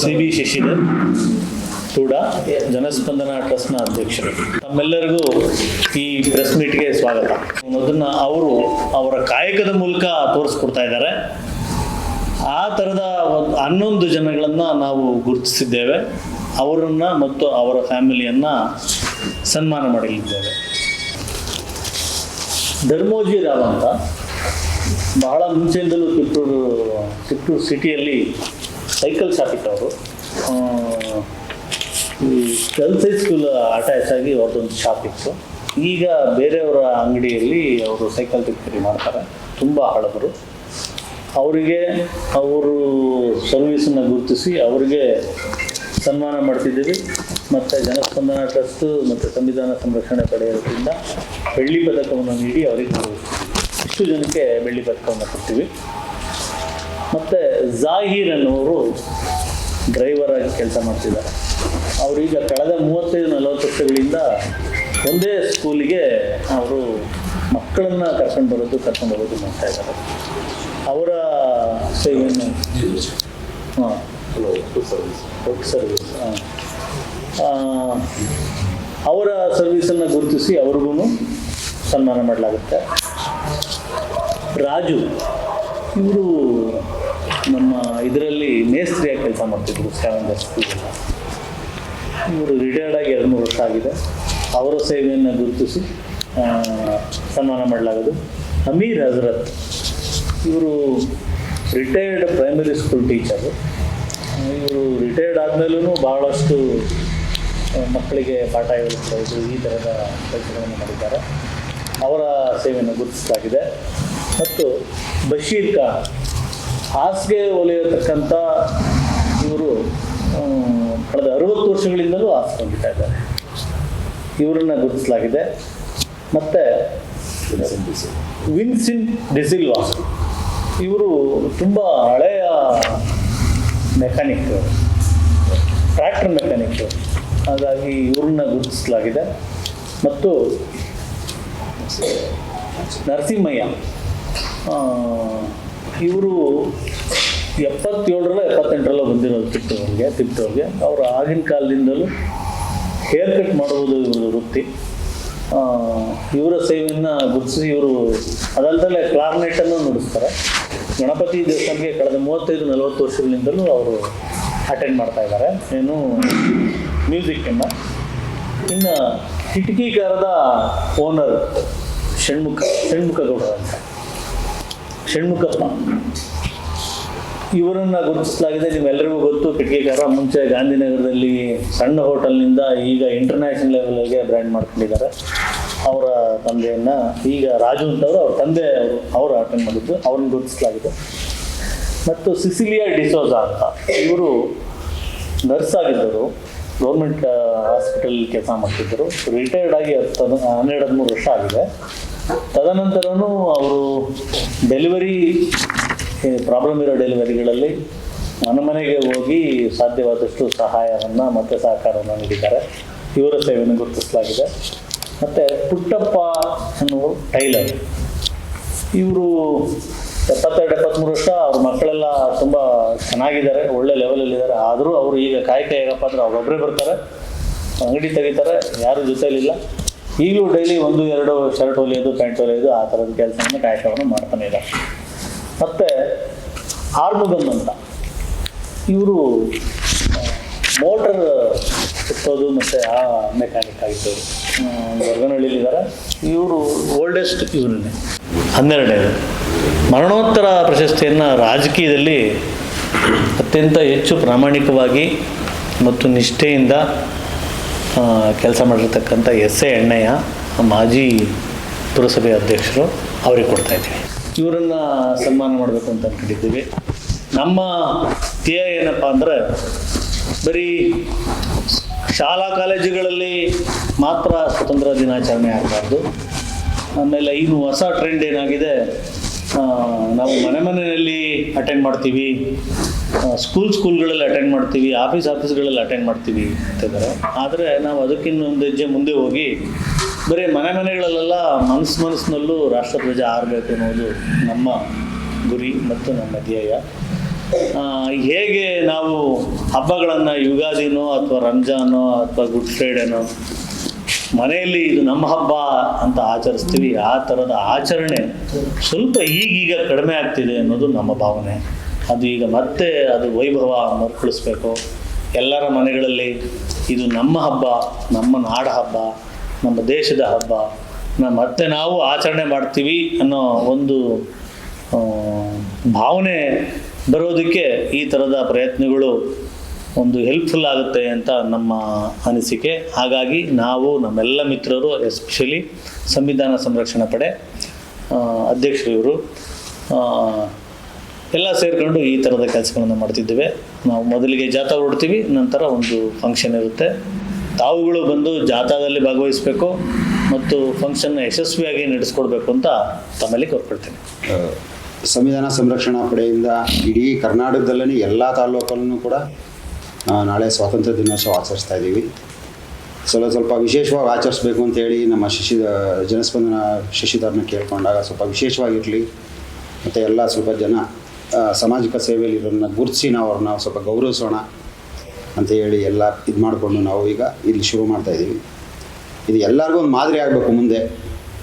C B Shashidhar ಕೂಡ ಜನಸ್ಪಂದನ ಟ್ರಸ್ಟ್ನ ಅಧ್ಯಕ್ಷರು. ತಮ್ಮೆಲ್ಲರಿಗೂ ಈ ಪ್ರೆಸ್ ಮೀಟ್ಗೆ ಸ್ವಾಗತ. ಅದನ್ನ ಅವರು ಅವರ ಕಾಯಕದ ಮೂಲಕ ತೋರಿಸ್ಕೊಡ್ತಾ ಇದ್ದಾರೆ. ಆ ಥರದ ಒಂದು ಹನ್ನೊಂದು ಜನಗಳನ್ನು ನಾವು ಗುರುತಿಸಿದ್ದೇವೆ. ಅವರನ್ನು ಮತ್ತು ಅವರ ಫ್ಯಾಮಿಲಿಯನ್ನು ಸನ್ಮಾನ ಮಾಡಲಿದ್ದೇವೆ. ಧರ್ಮೋಜಿ ರಾವ್ ಅಂತ ಬಹಳ ಮುಂಚೆಯಿಂದಲೂ ಕಿತ್ತೂರು ಕಿತ್ತೂರು ಸಿಟಿಯಲ್ಲಿ ಸೈಕಲ್ ಶಾಪ್ ಅವರು. ಈ ಹೈ ಸ್ಕೂಲ್ ಅಟ್ಯಾಚ್ ಆಗಿ ಅವ್ರದ್ದೊಂದು ಶಾಪ್ ಇತ್ತು. ಈಗ ಬೇರೆಯವರ ಅಂಗಡಿಯಲ್ಲಿ ಅವರು ಸೈಕಲ್ ರಿಪೇರಿ ಮಾಡ್ತಾರೆ. ತುಂಬ ಹಳಬರು. ಅವರಿಗೆ ಅವರು ಸರ್ವೀಸನ್ನು ಗುರುತಿಸಿ ಅವರಿಗೆ ಸನ್ಮಾನ ಮಾಡ್ತಿದ್ದೀವಿ. ಮತ್ತು ಜನಸ್ಪಂದನ ಟ್ರಸ್ಟ್ ಮತ್ತು ಸಂವಿಧಾನ ಸಂರಕ್ಷಣೆ ಪಡೆಯೋದ್ರಿಂದ ಬೆಳ್ಳಿ ಪದಕವನ್ನು ನೀಡಿ ಅವರಿಗೆ ಇಷ್ಟು ಜನಕ್ಕೆ ಬೆಳ್ಳಿ ಪದಕವನ್ನು ಕೊಡ್ತೀವಿ. ಮತ್ತು ಜಾಹೀರ್ ಅನ್ನೋರು ಡ್ರೈವರ್ ಆಗಿ ಕೆಲಸ ಮಾಡ್ತಿದ್ದಾರೆ. ಅವರೀಗ ಕಳೆದ ಮೂವತ್ತೈದು, ನಲವತ್ತು ವರ್ಷಗಳಿಂದ ಒಂದೇ ಸ್ಕೂಲಿಗೆ ಅವರು ಮಕ್ಕಳನ್ನು ಕರ್ಕೊಂಡು ಬರೋದು ಕರ್ಕೊಂಡು ಬರೋದು ಮಾಡ್ತಾ ಇದ್ದಾರೆ. ಅವರ ಸೇವೆಯನ್ನು ಹಾಂ. ಸರ್ವಿಸ್ ಹಾಂ. ಅವರ ಸರ್ವಿಸನ್ನು ಗುರುತಿಸಿ ಅವ್ರಿಗೂ ಸನ್ಮಾನ ಮಾಡಲಾಗುತ್ತೆ. ರಾಜು, ಇವರು ನಮ್ಮ ಇದರಲ್ಲಿ ಮೇಸ್ತ್ರಿಯಾಗಿ ಕೆಲಸ ಮಾಡ್ತಿದ್ರು ಸೆವೆನ್ ಸ್ಕೂಲಲ್ಲಿ ಇವರು ರಿಟೈರ್ಡ್ ಆಗಿ ಎರಡು ಮೂರು ವರ್ಷ ಆಗಿದೆ. ಅವರ ಸೇವೆಯನ್ನು ಗುರುತಿಸಿ ಸನ್ಮಾನ ಮಾಡಲಾಗೋದು. ಅಮೀರ್ ಹಜರತ್, ಇವರು ರಿಟೈರ್ಡ್ ಪ್ರೈಮರಿ ಸ್ಕೂಲ್ ಟೀಚರು ಇವರು ರಿಟೈರ್ಡ್ ಆದಮೇಲೂ ಭಾಳಷ್ಟು ಮಕ್ಕಳಿಗೆ ಪಾಠ ಹೇಳಿಕೊಡೋದು ಈ ಥರದ ಕೆಲಸಗಳನ್ನು ಮಾಡಿದ್ದಾರೆ. ಅವರ ಸೇವೆಯನ್ನು ಗುರುತಿಸಲಾಗಿದೆ. ಮತ್ತು ಬಶೀರ್ ಖಾನ್ ಹಾಸಿಗೆ ಒಲೆಯತಕ್ಕಂತ ಇವರು ಕಳೆದ ಅರವತ್ತು ವರ್ಷಗಳಿಂದಲೂ ಹಾಸಿಗೆ ಹೊಲಿತಾ ಇದ್ದಾರೆ. ಇವರನ್ನ ಗುರುತಿಸಲಾಗಿದೆ. ಮತ್ತೆ ವಿನ್ಸಿನ್ ಡಿಸಿಲ್ವಾ ಇವರು ತುಂಬ ಹಳೆಯ ಮೆಕ್ಯಾನಿಕ್, ಟ್ರ್ಯಾಕ್ಟರ್ ಮೆಕ್ಯಾನಿಕ್. ಹಾಗಾಗಿ ಇವ್ರನ್ನ ಗುರುತಿಸಲಾಗಿದೆ. ಮತ್ತು ನರಸಿಂಹಯ್ಯ ಇವರು ಎಪ್ಪತ್ತೇಳರಲ್ಲ ಎಪ್ಪತ್ತೆಂಟರಲ್ಲ ಬಂದಿರೋದು ತಿಪ್ಟೂರಿಗೆ ತಿಪ್ಟೂರಿಗೆ ಅವರು ಆಗಿನ ಕಾಲದಿಂದಲೂ ಹೇರ್ ಕಟ್ ಮಾಡುವುದು ಇವರು ವೃತ್ತಿ. ಇವರ ಸೇವೆಯನ್ನು ಗುರುತಿಸಿ ಇವರು ಅದಲ್ಲದೆ ಕ್ಲಾರ್ನೆಟನ್ನು ನುಡಿಸ್ತಾರೆ. ಗಣಪತಿ ದೇವಸ್ಥಾನಕ್ಕೆ ಕಳೆದ ಮೂವತ್ತೈದು, ನಲವತ್ತು ವರ್ಷಗಳಿಂದಲೂ ಅವರು ಅಟೆಂಡ್ ಮಾಡ್ತಾ ಇದ್ದಾರೆ. ಏನು ಮ್ಯೂಸಿಕ್ಕನ್ನು ಇನ್ನು ಕಿಟಕಿಗಾರದ ಓನರ್ ಷಣ್ಮುಖ ಷಣ್ಮುಖ ಗೌಡ ಅಂತ. ಷಣ್ಮುಖಪ್ಪ ಇವರನ್ನು ಗುರುತಿಸಲಾಗಿದೆ ನಿಮ್ಮೆಲ್ಲರಿಗೂ ಗೊತ್ತು. ಕಿಟಕಿಕಾರ ಮುಂಚೆ ಗಾಂಧಿನಗರದಲ್ಲಿ ಸಣ್ಣ ಹೋಟೆಲ್ನಿಂದ ಈಗ ಇಂಟರ್ನ್ಯಾಷನಲ್ ಲೆವೆಲ್ಗೆ ಬ್ರ್ಯಾಂಡ್ ಮಾಡ್ಕೊಂಡಿದ್ದಾರೆ. ಅವರ ತಂದೆಯನ್ನು ಈಗ ರಾಜು ಅಂತವರು, ಅವ್ರ ತಂದೆ ಅವರು ಅವರು ಅಟೆಂಡ್ ಮಾಡಿದ್ದು, ಅವ್ರನ್ನ ಗುರುತಿಸಲಾಗಿದೆ. ಮತ್ತು ಸಿಸಿಲಿಯಾ ಡಿಸೋಜಾ ಅಂತ ಇವರು ನರ್ಸ್ ಆಗಿದ್ದರು. ಗೌರ್ಮೆಂಟ್ ಹಾಸ್ಪಿಟಲ್ ಕೆಲಸ ಮಾಡ್ತಿದ್ದರು. ರಿಟೈರ್ಡ್ ಆಗಿ ಹತ್ತು ಹನ್ನೆರಡು ಹದಿಮೂರು ವರ್ಷ ಆಗಿದೆ. ತದನಂತರನೂ ಅವರು ಡೆಲಿವರಿ ಪ್ರಾಬ್ಲಮ್ ಇರೋ ಡೆಲಿವರಿಗಳಲ್ಲಿ ಮನೆ ಮನೆಗೆ ಹೋಗಿ ಸಾಧ್ಯವಾದಷ್ಟು ಸಹಾಯವನ್ನು ಮತ್ತು ಸಹಕಾರವನ್ನು ನೀಡಿದ್ದಾರೆ. ಇವರ ಸೇವೆಯನ್ನು ಗುರುತಿಸಲಾಗಿದೆ. ಮತ್ತು ಪುಟ್ಟಪ್ಪ ಅನ್ನುವ ಟೈಲರ್. ಇವರು ಎಪ್ಪತ್ತೆರಡು ಎಪ್ಪತ್ತ್ಮೂರು ವರ್ಷ ಅವ್ರ ಮಕ್ಕಳೆಲ್ಲ ತುಂಬ ಚೆನ್ನಾಗಿದ್ದಾರೆ, ಒಳ್ಳೆ ಲೆವೆಲಲ್ಲಿದ್ದಾರೆ ಆದರೂ ಅವರು ಈಗ ಕಾಯಕ ಹೇಗಪ್ಪ ಅಂದರೆ ಅವ್ರೊಬ್ಬರೇ ಬರ್ತಾರೆ. ಅಂಗಡಿ ತೆಗಿತಾರೆ, ಯಾರು ಜೊತೆಲಿಲ್ಲ. ಈಗಲೂ ಡೈಲಿ ಒಂದು, ಎರಡು ಶರ್ಟ್ ಹೊಲಿಯೋದು ಪ್ಯಾಂಟ್ ಹೊಲಿಯೋದು, ಆ ಥರದ ಕೆಲಸವನ್ನು ಕಾಯಕವನ್ನು ಮಾಡ್ತಾನೆ ಇದ್ದಾರೆ. ಮತ್ತು ಆರ್ಮುಗನ್ ಅಂತ. ಇವರು ಮೋಟರ್ ಸುತ್ತೋದು ಮತ್ತು ಆ ಮೆಕ್ಯಾನಿಕ್ ಆಗಿದ್ದವರು ವರ್ಗನಹಳ್ಳಿಲಿದ್ದಾರೆ ಇವರು ಓಲ್ಡೆಸ್ಟ್ ಇವರನ್ನೇ ಹನ್ನೆರಡನೇದು. ಮರಣೋತ್ತರ ಪ್ರಶಸ್ತಿಯನ್ನು ರಾಜಕೀಯದಲ್ಲಿ ಅತ್ಯಂತ ಹೆಚ್ಚು ಪ್ರಾಮಾಣಿಕವಾಗಿ ಮತ್ತು ನಿಷ್ಠೆಯಿಂದ ಕೆಲಸ ಮಾಡಿರ್ತಕ್ಕಂಥ ಎಸ್ ಎ ಎಣ್ಣಯ್ಯ ಮಾಜಿ ಪುರಸಭೆ ಅಧ್ಯಕ್ಷರು ಅವರಿಗೆ ಕೊಡ್ತಾ ಇದ್ದೀವಿ. ಇವರನ್ನು ಸನ್ಮಾನ ಮಾಡಬೇಕು ಅಂತ ಅಂದ್ಕೊಂಡಿದ್ದೀವಿ ನಮ್ಮ ಧ್ಯೇಯ ಏನಪ್ಪ ಅಂದರೆ, ಬರೀ ಶಾಲಾ ಕಾಲೇಜುಗಳಲ್ಲಿ ಮಾತ್ರ ಸ್ವತಂತ್ರ ದಿನಾಚರಣೆ ಆಗಬಾರ್ದು. ಆಮೇಲೆ ಇನ್ನು ಹೊಸ ಟ್ರೆಂಡ್ ಏನಾಗಿದೆ ನಾವು ಮನೆ ಮನೆಯಲ್ಲಿ ಅಟೆಂಡ್ ಮಾಡ್ತೀವಿ. ಸ್ಕೂಲ್ ಸ್ಕೂಲ್ಗಳಲ್ಲಿ ಅಟೆಂಡ್ ಮಾಡ್ತೀವಿ ಆಫೀಸ್ ಆಫೀಸ್ಗಳಲ್ಲಿ ಅಟೆಂಡ್ ಮಾಡ್ತೀವಿ ಅಂತಿದ್ದಾರೆ ಆದರೆ ನಾವು ಅದಕ್ಕಿಂತ ಒಂದು ಹೆಜ್ಜೆ ಮುಂದೆ ಹೋಗಿ, ಬರೀ ಮನೆ ಮನೆಗಳಲ್ಲೆಲ್ಲ ಮನಸ್ಸು ಮನಸ್ಸಿನಲ್ಲೂ ರಾಷ್ಟ್ರಧ್ವಜ ಆರಬೇಕು ಅನ್ನೋದು ನಮ್ಮ ಗುರಿ ಮತ್ತು ನಮ್ಮ ಧ್ಯೇಯ. ಹೇಗೆ ನಾವು ಹಬ್ಬಗಳನ್ನು ಯುಗಾದಿನೋ ಅಥವಾ ರಂಜಾನೋ ಅಥವಾ ಗುಡ್ ಫ್ರೈಡೇನೋ ಮನೆಯಲ್ಲಿ ಇದು ನಮ್ಮ ಹಬ್ಬ ಅಂತ ಆಚರಿಸ್ತೀವಿ. ಆ ಥರದ ಆಚರಣೆ ಸ್ವಲ್ಪ ಈಗೀಗ ಕಡಿಮೆ ಆಗ್ತಿದೆ ಅನ್ನೋದು ನಮ್ಮ ಭಾವನೆ. ಅದು ಈಗ ಮತ್ತೆ ಅದು ವೈಭವ ಮರುಕಳಿಸ್ಬೇಕು. ಎಲ್ಲರ ಮನೆಗಳಲ್ಲಿ ಇದು ನಮ್ಮ ಹಬ್ಬ, ನಮ್ಮ ನಾಡ ಹಬ್ಬ, ನಮ್ಮ ದೇಶದ ಹಬ್ಬ. ನಾವು ಮತ್ತೆ ನಾವು ಆಚರಣೆ ಮಾಡ್ತೀವಿ ಅನ್ನೋ ಒಂದು ಭಾವನೆ ಬರೋದಕ್ಕೆ ಈ ಥರದ ಪ್ರಯತ್ನಗಳು ಒಂದು ಹೆಲ್ಪ್ಫುಲ್ ಆಗುತ್ತೆ ಅಂತ ನಮ್ಮ ಅನಿಸಿಕೆ. ಹಾಗಾಗಿ ನಾವು ನಮ್ಮೆಲ್ಲ ಮಿತ್ರರು ಎಸ್ಪೆಷಲಿ ಸಂವಿಧಾನ ಸಂರಕ್ಷಣಾ ಪಡೆ ಅಧ್ಯಕ್ಷರು ಇವರು ಎಲ್ಲ ಸೇರಿಕೊಂಡು ಈ ಥರದ ಕೆಲಸಗಳನ್ನು ಮಾಡ್ತಿದ್ದೇವೆ. ನಾವು ಮೊದಲಿಗೆ ಜಾಥಾ ಹೊರಡ್ತೀವಿ, ನಂತರ ಒಂದು ಫಂಕ್ಷನ್ ಇರುತ್ತೆ. ತಾವುಗಳು ಬಂದು ಜಾಥಾದಲ್ಲಿ ಭಾಗವಹಿಸಬೇಕು ಮತ್ತು ಫಂಕ್ಷನ್ನ ಯಶಸ್ವಿಯಾಗಿ ನಡೆಸ್ಕೊಡ್ಬೇಕು ಅಂತ ತಮ್ಮಲ್ಲಿ ಕೋರ್ಕೊಳ್ತೇನೆ. ಸಂವಿಧಾನ ಸಂರಕ್ಷಣಾ ಪಡೆಯಿಂದ ಇಡೀ ಕರ್ನಾಟಕದಲ್ಲೇ ಎಲ್ಲ ತಾಲೂಕಲ್ಲೂ ಕೂಡ ನಾಳೆ ಸ್ವಾತಂತ್ರ್ಯ ದಿನೋತ್ಸವ ಆಚರಿಸ್ತಾ ಇದ್ದೀವಿ. ಸ್ವಲ್ಪ ಸ್ವಲ್ಪ ವಿಶೇಷವಾಗಿ ಆಚರಿಸ್ಬೇಕು ಅಂತೇಳಿ ನಮ್ಮ ಶಶಿ ಜನಸ್ಪಂದನ ಶಶಿಧರ್ನ ಕೇಳ್ಕೊಂಡಾಗ ಸ್ವಲ್ಪ ವಿಶೇಷವಾಗಿರಲಿ, ಮತ್ತು ಎಲ್ಲ ಸ್ವಲ್ಪ ಜನ ಸಾಮಾಜಿಕ ಸೇವೆಯಲ್ಲಿ ಇರೋರನ್ನ ಗುರುತಿಸಿ ನಾವು ಅವ್ರನ್ನ ಸ್ವಲ್ಪ ಗೌರವಿಸೋಣ ಅಂತ ಹೇಳಿ ಎಲ್ಲ ಇದು ಮಾಡಿಕೊಂಡು ನಾವು ಈಗ ಇಲ್ಲಿ ಶುರು ಮಾಡ್ತಾ ಇದ್ದೀವಿ ಇದು ಎಲ್ಲರಿಗೂ ಒಂದು ಮಾದರಿ ಆಗಬೇಕು ಮುಂದೆ.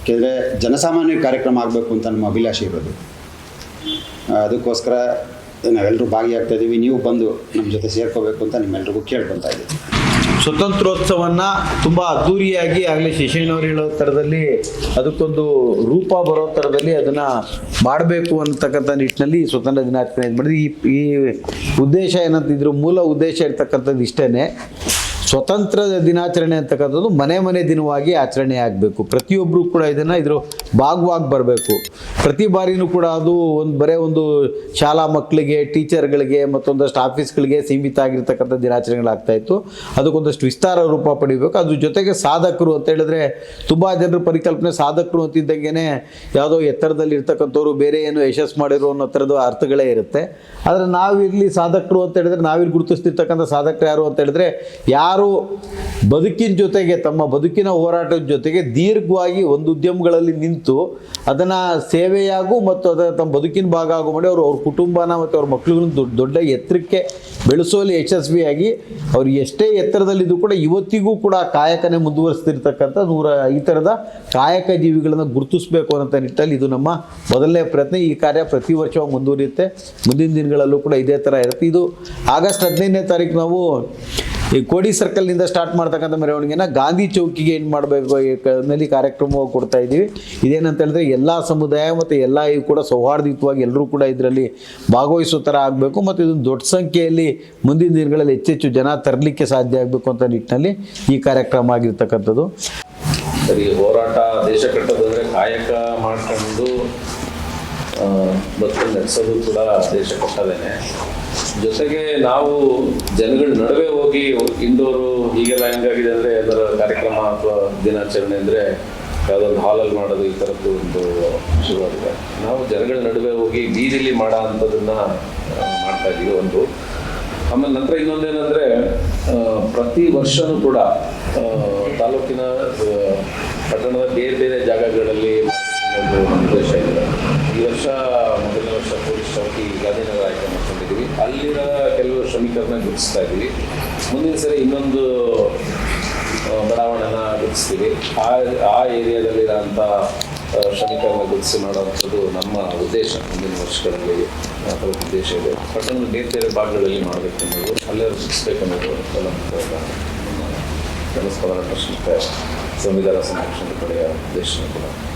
ಏಕೆಂದರೆ ಜನಸಾಮಾನ್ಯ ಕಾರ್ಯಕ್ರಮ ಆಗಬೇಕು ಅಂತ ನಮ್ಮ ಅಭಿಲಾಷೆ ಇರೋದು. ಅದಕ್ಕೋಸ್ಕರ ನಾವೆಲ್ಲರೂ ಭಾಗಿಯಾಗ್ತಾ ಇದ್ದೀವಿ ನೀವು ಬಂದು ನಮ್ಮ ಜೊತೆ ಸೇರ್ಕೋಬೇಕು ಅಂತ ನಿಮ್ಮೆಲ್ರಿಗೂ ಕೇಳ್ಕೊತಾ ಇದ್ದೀವಿ ಸ್ವತಂತ್ರೋತ್ಸವನ್ನ ತುಂಬ ಅದ್ದೂರಿಯಾಗಿ ಆಗಲೇ ಶಶಿನವರು ಹೇಳೋ ಥರದಲ್ಲಿ ಅದಕ್ಕೊಂದು ರೂಪ ಬರೋ ಥರದಲ್ಲಿ ಅದನ್ನು ಮಾಡಬೇಕು ಅನ್ನತಕ್ಕಂಥ ನಿಟ್ಟಿನಲ್ಲಿ ಸ್ವತಂತ್ರ ದಿನಾಚರಣೆ ಮಾಡಿದ್ವಿ. ಈ ಈ ಉದ್ದೇಶ ಏನಂತಿದ್ರು ಮೂಲ ಉದ್ದೇಶ ಇರ್ತಕ್ಕಂಥದ್ದು ಇಷ್ಟೇ ಸ್ವತಂತ್ರ ದಿನಾಚರಣೆ ಅಂತಕ್ಕಂಥದ್ದು ಮನೆ ಮನೆ ದಿನವಾಗಿ ಆಚರಣೆ ಆಗಬೇಕು. ಪ್ರತಿಯೊಬ್ಬರು ಕೂಡ ಇದನ್ನು ಇದ್ರ ಭಾಗವಾಗಿ ಬರಬೇಕು. ಪ್ರತಿ ಬಾರಿನೂ ಕೂಡ ಅದು ಒಂದು ಬರೇ ಒಂದು ಶಾಲಾ ಮಕ್ಕಳಿಗೆ ಟೀಚರ್ಗಳಿಗೆ ಮತ್ತೊಂದಷ್ಟು ಆಫೀಸ್ಗಳಿಗೆ ಸೀಮಿತ ಆಗಿರ್ತಕ್ಕಂಥ ದಿನಾಚರಣೆಗಳಾಗ್ತಾ ಇತ್ತು. ಅದಕ್ಕೊಂದಷ್ಟು ವಿಸ್ತಾರ ರೂಪ ಪಡಿಬೇಕು. ಅದ್ರ ಜೊತೆಗೆ ಸಾಧಕರು ಅಂತ ಹೇಳಿದ್ರೆ ತುಂಬ ಜನರ ಪರಿಕಲ್ಪನೆ ಸಾಧಕರು ಅಂತಿದ್ದಂಗೆ ಯಾವುದೋ ಎತ್ತರದಲ್ಲಿ ಇರ್ತಕ್ಕಂಥವ್ರು ಬೇರೆ ಏನು ಯಶಸ್ಸು ಮಾಡಿರು ಅನ್ನೋ ಥರದ್ದು ಅರ್ಥಗಳೇ ಇರುತ್ತೆ. ಆದರೆ ನಾವಿರಲಿ ಸಾಧಕರು ಅಂತ ಹೇಳಿದ್ರೆ ನಾವಿಲ್ಲಿ ಗುರುತಿಸ್ತಿರ್ತಕ್ಕಂಥ ಸಾಧಕರು ಯಾರು ಅಂತ ಹೇಳಿದ್ರೆ ಯಾರು ಬದುಕಿನ ಜೊತೆಗೆ ತಮ್ಮ ಬದುಕಿನ ಹೋರಾಟದ ಜೊತೆಗೆ ದೀರ್ಘವಾಗಿ ಒಂದು ಉದ್ಯಮಗಳಲ್ಲಿ ನಿಂತು ಅದನ್ನು ಸೇವೆಯಾಗೂ ಮತ್ತು ಅದರ ತಮ್ಮ ಬದುಕಿನ ಭಾಗ ಆಗು ಮಾಡಿ ಅವರು ಅವ್ರ ಕುಟುಂಬನ ಮತ್ತು ಅವ್ರ ಮಕ್ಕಳುಗಳನ್ನ ದೊಡ್ಡ ದೊಡ್ಡ ಎತ್ತರಕ್ಕೆ ಬೆಳೆಸೋಲಿ ಯಶಸ್ವಿಯಾಗಿ ಅವ್ರು ಎಷ್ಟೇ ಎತ್ತರದಲ್ಲಿದ್ದು ಕೂಡ ಇವತ್ತಿಗೂ ಕೂಡ ಕಾಯಕನೇ ಮುಂದುವರಿಸ್ತಿರ್ತಕ್ಕಂಥ ನೂರ ಈ ಥರದ ಕಾಯಕ ಜೀವಿಗಳನ್ನು ಗುರುತಿಸಬೇಕು ಅನ್ನೋ ನಿಟ್ಟಲ್ಲಿ ಇದು ನಮ್ಮ ಮೊದಲನೇ ಪ್ರಯತ್ನ. ಈ ಕಾರ್ಯ ಪ್ರತಿ ವರ್ಷವೂ ಮುಂದುವರಿಯುತ್ತೆ. ಮುಂದಿನ ದಿನಗಳಲ್ಲೂ ಕೂಡ ಇದೇ ಥರ ಇರುತ್ತೆ. ಇದು ಆಗಸ್ಟ್ ಹದಿನೈದನೇ ತಾರೀಕು ನಾವು ಈ ಕೋಡಿ ಸರ್ಕಲ್ನಿಂದ ಸ್ಟಾರ್ಟ್ ಮಾಡ್ತಕ್ಕಂಥ ಮೆರವಣಿಗೆನ ಗಾಂಧಿ ಚೌಕಿಗೆ ಏನು ಮಾಡಬೇಕು? ನಲ್ಲಿ ಕಾರ್ಯಕ್ರಮವಾಗಿ ಕೊಡ್ತಾ ಇದ್ದೀವಿ. ಇದೇನಂತ ಹೇಳಿದ್ರೆ ಎಲ್ಲ ಸಮುದಾಯ ಮತ್ತು ಎಲ್ಲ ಇವು ಕೂಡ ಸೌಹಾರ್ದಯುತವಾಗಿ ಎಲ್ಲರೂ ಕೂಡ ಇದರಲ್ಲಿ ಭಾಗವಹಿಸೋ ಥರ ಆಗಬೇಕು ಮತ್ತು ಇದೊಂದು ದೊಡ್ಡ ಸಂಖ್ಯೆಯಲ್ಲಿ ಮುಂದಿನ ದಿನಗಳಲ್ಲಿ ಹೆಚ್ಚೆಚ್ಚು ಜನ ತರಲಿಕ್ಕೆ ಸಾಧ್ಯ ಆಗಬೇಕು ಅಂತ ನಿಟ್ಟಿನಲ್ಲಿ ಈ ಕಾರ್ಯಕ್ರಮ ಆಗಿರ್ತಕ್ಕಂಥದ್ದು. ಸರಿ, ಹೋರಾಟ ದೇಶ ಕಟ್ಟೋದಂದ್ರೆ ಕಾಯಕ ಮಾಡ್ಕೊಂಡು ಬದುಕು ನಡೆಸೋದು ಕೂಡ ದೇಶ ಕಟ್ಟೋದೇನೆ. ಜೊತೆಗೆ ನಾವು ಜನಗಳ ನಡುವೆ ಹೋಗಿ ಇಂಡೋರು ಹೀಗೆಲ್ಲ ಹೆಂಗಾಗಿದೆ ಅಂದ್ರೆ ಅದರ ಕಾರ್ಯಕ್ರಮ ಅಥವಾ ದಿನಾಚರಣೆ ಅಂದರೆ ಹಾಲ್ ಹಾಲಲ್ಲಿ ಮಾಡೋದು ಈ ತರದ್ದು ಒಂದು ಶುರುವಾಗಿದೆ. ನಾವು ಜನಗಳ ನಡುವೆ ಹೋಗಿ ಬೀದಿಲಿ ಮಾಡೋ ಅಂತದನ್ನ ಮಾಡ್ತಾ ಇದೀವಿ ಒಂದು. ಆಮೇಲೆ ನಂತರ ಇನ್ನೊಂದೇನಂದ್ರೆ ಪ್ರತಿ ವರ್ಷನೂ ಕೂಡ ತಾಲೂಕಿನ ಪಟ್ಟಣದ ಬೇರೆ ಬೇರೆ ಜಾಗಗಳಲ್ಲಿ ಒಂದು ಉದ್ದೇಶ ಇದೆ. ಈ ವರ್ಷ ಮೊದಲನೇ ವರ್ಷ ಪೊಲೀಸ್ ಚೌಕಿ ಗಾಂಧಿನಗರ ಆಯ್ಕೆ ಮಾಡ್ಕೊಂಡಿದ್ದೀವಿ. ಅಲ್ಲಿನ ಕೆಲವು ಶ್ರಮಿಕರನ್ನ ಗುರುತಿಸ್ತಾ ಇದ್ದೀವಿ. ಮುಂದಿನ ಸರಿ ಇನ್ನೊಂದು ಬಡಾವಣೆನ ಗುರುತಿಸ್ತೀವಿ. ಆ ಆ ಏರಿಯಾದಲ್ಲಿರೋಂಥ ಆ, ಶ್ರಮಿಕರನ್ನ ಗುರುತಿಸಿ ಮಾಡುವಂಥದ್ದು ನಮ್ಮ ಉದ್ದೇಶ ಮುಂದಿನ ವರ್ಷಗಳಲ್ಲಿ. ಉದ್ದೇಶ ಇದೆ. ಪಟ್ಟಣದ ಬೇರೆ ಬೇರೆ ಭಾಗಗಳಲ್ಲಿ ಮಾಡಬೇಕು ಅನ್ನೋದು ಅಲ್ಲೇ ರಚಿಸಬೇಕು ಅನ್ನೋದು ನಮ್ಮ ಕೆಲಸ ಸಂವಿಧಾನ ಸಂರಕ್ಷಣೆ ಪಡೆಯ ಉದ್ದೇಶ ಕೂಡ.